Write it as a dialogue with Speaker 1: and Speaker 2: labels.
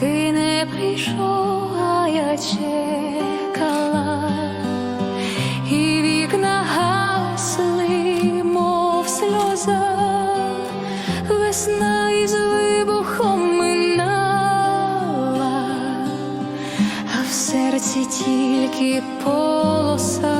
Speaker 1: ти не прийшов, а я чекала, і вікна гасли, мов сльоза, весна із вибухом минала, а в серці тільки полоса.